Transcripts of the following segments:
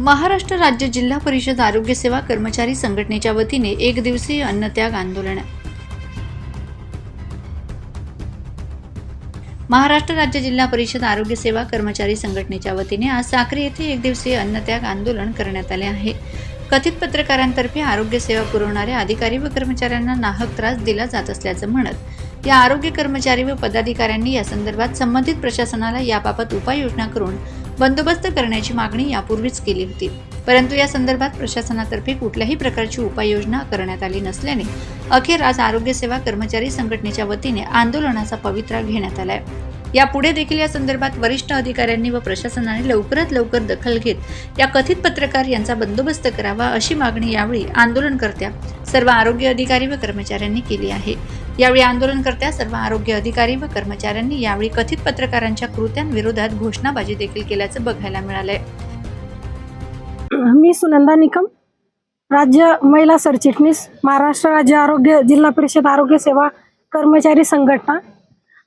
महाराष्ट्र राज्य जिल्हा परिषद आरोग्य सेवा कर्मचारी संघटनेच्या वतीने एक दिवसीय अन्नत्याग आंदोलन. महाराष्ट्र राज्य जिल्हा परिषद आरोग्य सेवा कर्मचारी संघटनेच्या वतीने आज साक्री येथे एक दिवसीय अन्नत्याग आंदोलन करण्यात आले आहे. कथित पत्रकारांतर्फे आरोग्य सेवा पुरवणाऱ्या अधिकारी व कर्मचाऱ्यांना नाहक त्रास दिला जात असल्याचं म्हणत या आरोग्य कर्मचारी व पदाधिकाऱ्यांनी या संदर्भात संबंधित प्रशासनाला याबाबत उपाययोजना करून बंदोबस्त करण्याची मागणी यापूर्वीच केली होती. परंतु या संदर्भात प्रशासनातर्फे कुठल्याही प्रकारची उपाययोजना करण्यात आली नसल्याने अखेर आज आरोग्य सेवा कर्मचारी संघटनेच्या वतीने आंदोलनाचा पवित्रा घेण्यात आलाय. यापुढे देखील या संदर्भात वरिष्ठ अधिकाऱ्यांनी व प्रशासनाने लवकरात लवकर दखल घेत या कथित पत्रकार यांचा बंदोबस्त करावा अशी मागणी यावेळी आंदोलनकर्त्या सर्व आरोग्य अधिकारी व कर्मचाऱ्यांनी केली आहे. यावेळी आंदोलनकर्त्या सर्व आरोग्य अधिकारी व कर्मचाऱ्यांनी यावेळी कथित पत्रकारांच्या कृत्यांविरोधात घोषणाबाजी देखील केल्याचं बघायला मिळालंय. मी सुनंदा निकम राज्य महिला सरचिटणीस महाराष्ट्र राज्य आरोग्य जिल्हा परिषद आरोग्य सेवा कर्मचारी संघटना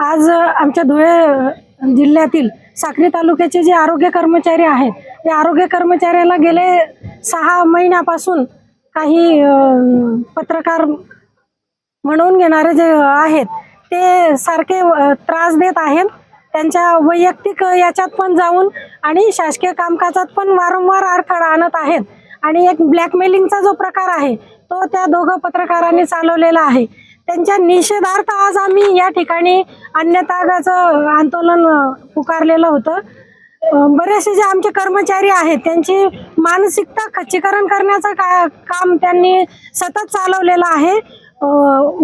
आज आमच्या धुळे जिल्ह्यातील साक्री तालुक्याचे जे आरोग्य कर्मचारी आहेत त्या आरोग्य कर्मचाऱ्याला गेले सहा महिन्यापासून काही पत्रकार म्हणून घेणारे जे आहेत ते सारखे त्रास देत आहेत. त्यांच्या वैयक्तिक याच्यात पण जाऊन आणि शासकीय कामकाजात पण वारंवार अडथळा आणत आहेत. आणि एक ब्लॅकमेलिंगचा जो प्रकार आहे तो त्या दोघं पत्रकारांनी चालवलेला आहे. त्यांच्या निषेधार्थ आज आम्ही या ठिकाणी अन्यतागाचं आंदोलन पुकारलेलं होतं. बरेचसे जे आमचे कर्मचारी आहेत त्यांची मानसिकता खच्चीकरण करण्याचं का काम त्यांनी सतत चालवलेलं आहे.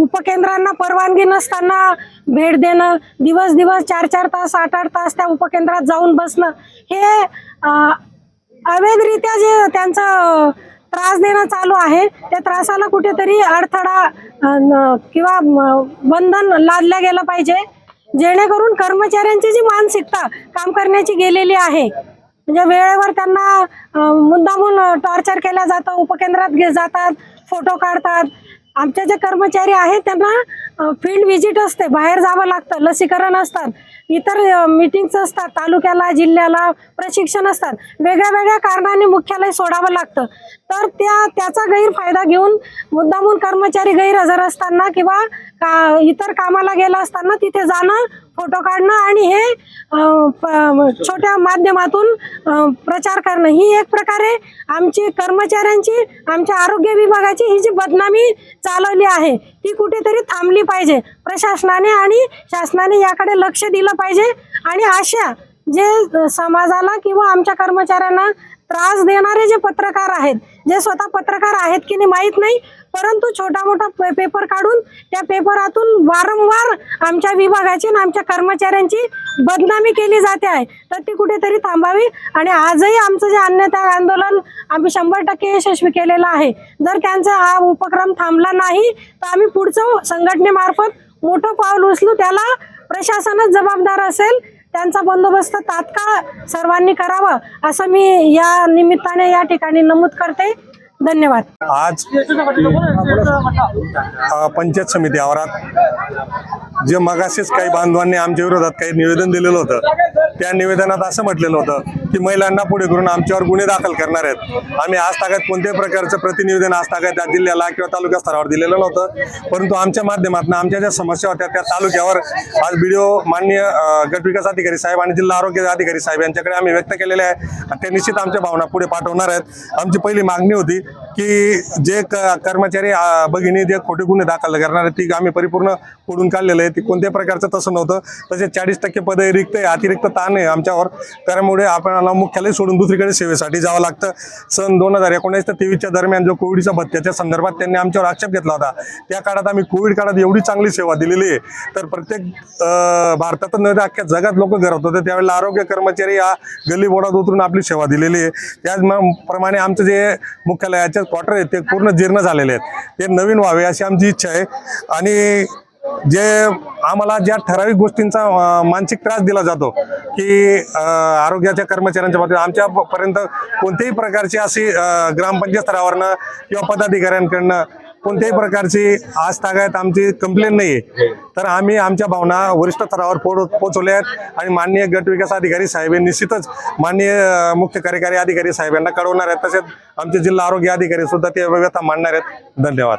उपकेंद्रांना परवानगी नसताना भेट देणं दिवस दिवस चार चार तास आठ आठ तास त्या उपकेंद्रात जाऊन बसणं हे अवैधरित्या जे त्यांचं त्रास देणं चालू आहे. त्या त्रासाला कुठेतरी अडथळा किंवा म- बंधन लादलं गेलं पाहिजे. जेणेकरून कर्मचाऱ्यांची जी मानसिकता काम करण्याची गेलेली आहे. म्हणजे वेळेवर त्यांना मुद्दामून टॉर्चर केला जातं उपकेंद्रात घे जातात फोटो काढतात. आमचे जे कर्मचारी आहेत त्यांना फील्ड व्हिजिट असते. बाहेर जावं लागतं. लसीकरण असतात. इतर मिटिंग्स असतात. तालुक्याला जिल्ह्याला प्रशिक्षण असतात. वेगळ्या वेगळ्या कारणाने मुख्यालय सोडावं लागतं. तर त्या त्याचा गैरफायदा घेऊन मुद्दामून कर्मचारी गैरहजर असताना किंवा का इतर कामाला गेला असताना तिथे जाणं फोटो काढणं आणि हे प- छोट्या माध्यमातून प्रचार करणं. ही एक प्रकारे आमची कर्मचाऱ्यांची आमच्या आरोग्य विभागाची ही जी बदनामी चालवली आहे ती कुठेतरी थांबली पाहिजे. प्रशासनाने आणि शासनाने याकडे लक्ष दिलं पाहिजे. आणि अशा जे समाजाला किंवा आमच्या कर्मचाऱ्यांना त्रास देणारे जे पत्रकार आहेत जे स्वतः पत्रकार आहेत की नाही माहीत नाही परंतु छोटा मोठा पे- पेपर काढून त्या पेपरातून वारंवार आमच्या विभागाची आणि आमच्या कर्मचाऱ्यांची बदनामी केली जाते आहे. तर ती कुठेतरी थांबावी आणि आजही आमचं जे अन्यथा आंदोलन आम्ही शंभर टक्के यशस्वी केलेलं आहे. जर त्यांचा हा उपक्रम थांबला नाही तर आम्ही पुढचं संघटनेमार्फत मोठं पाऊल उचलू त्याला प्रशासनच जबाबदार असेल. त्यांचा बंदोबस्त तात्काळ सर्वांनी करावा असं मी या निमित्ताने या ठिकाणी नमूद करते. धन्यवाद. आज पंचायत समिती आवारात जे मगाशीच काही बांधवांनी आमच्या विरोधात काही निवेदन दिलेलं होतं त्या निवेदनात असं म्हटलेलं होतं ती महिलांना पुढे करून आमच्यावर गुन्हे दाखल करणार आहेत. आम्ही आज तागात कोणत्याही प्रकारचं प्रतिनिवेदन आज ताकद त्या जिल्ह्याला किंवा तालुका स्तरावर दिलेलं नव्हतं. परंतु आमच्या माध्यमातून आमच्या ज्या समस्या होत्या त्या तालुक्यावर आज व्हिडिओ मान्य गटविकास अधिकारी साहेब आणि जिल्हा आरोग्य अधिकारी साहेब यांच्याकडे आम्ही व्यक्त केलेले आहे. ते निश्चित आमच्या भावना पुढे पाठवणार आहेत. आमची पहिली मागणी होती की जे क- कर्मचारी भगिनी जे खोटे गुन्हे दाखल करणार आहेत ती आम्ही परिपूर्ण फोडून काढलेलं आहे. ती कोणत्याही प्रकारचं तसं नव्हतं. तसेच चाळीस टक्के पदे रिक्त आहे अतिरिक्त ताण आहे आमच्यावर. त्यामुळे आपण आपल्याला मुख्यालय सोडून दुसरीकडे सेवेसाठी जावं लागतं. सन दोन हजार एकोणीस ते तेवीसच्या दरम्यान जो कोविडच्या भत्त्याच्या संदर्भात त्यांनी आमच्यावर आक्षेप घेतला होता त्या काळात आम्ही कोविड काळात एवढी चांगली सेवा दिलेली आहे. तर प्रत्येक भारतातच नव्हे अख्ख्या जगात लोक करत होते. त्यावेळेला आरोग्य कर्मचारी या गल्ली बोडात उतरून आपली सेवा दिलेली आहे. त्याचप्रमाणे आमचं जे मुख्यालयाचे क्वार्टर आहेत ते पूर्ण जीर्ण झालेले आहेत. ते नवीन व्हावे अशी आमची इच्छा आहे. आणि जे आम्हाला ज्या ठराविक गोष्टींचा मानसिक त्रास दिला जातो की आरोग्याच्या कर्मचाऱ्यांच्या बाबतीत आमच्यापर्यंत कोणत्याही प्रकारची अशी ग्रामपंचायत स्तरावरनं किंवा पदाधिकाऱ्यांकडनं कोणत्याही प्रकारची आज तागायत आमची कंप्लेंट नाही आहे तर आम्ही आमच्या भावना वरिष्ठ स्तरावर पोहोच पोहोचवल्या आहेत आणि माननीय गट विकास अधिकारी साहेब हे निश्चितच माननीय मुख्य कार्यकारी अधिकारी साहेबांना कळवणार आहेत. तसेच आमचे जिल्हा आरोग्य अधिकारी सुद्धा ते व्यवस्था मांडणार आहेत. धन्यवाद.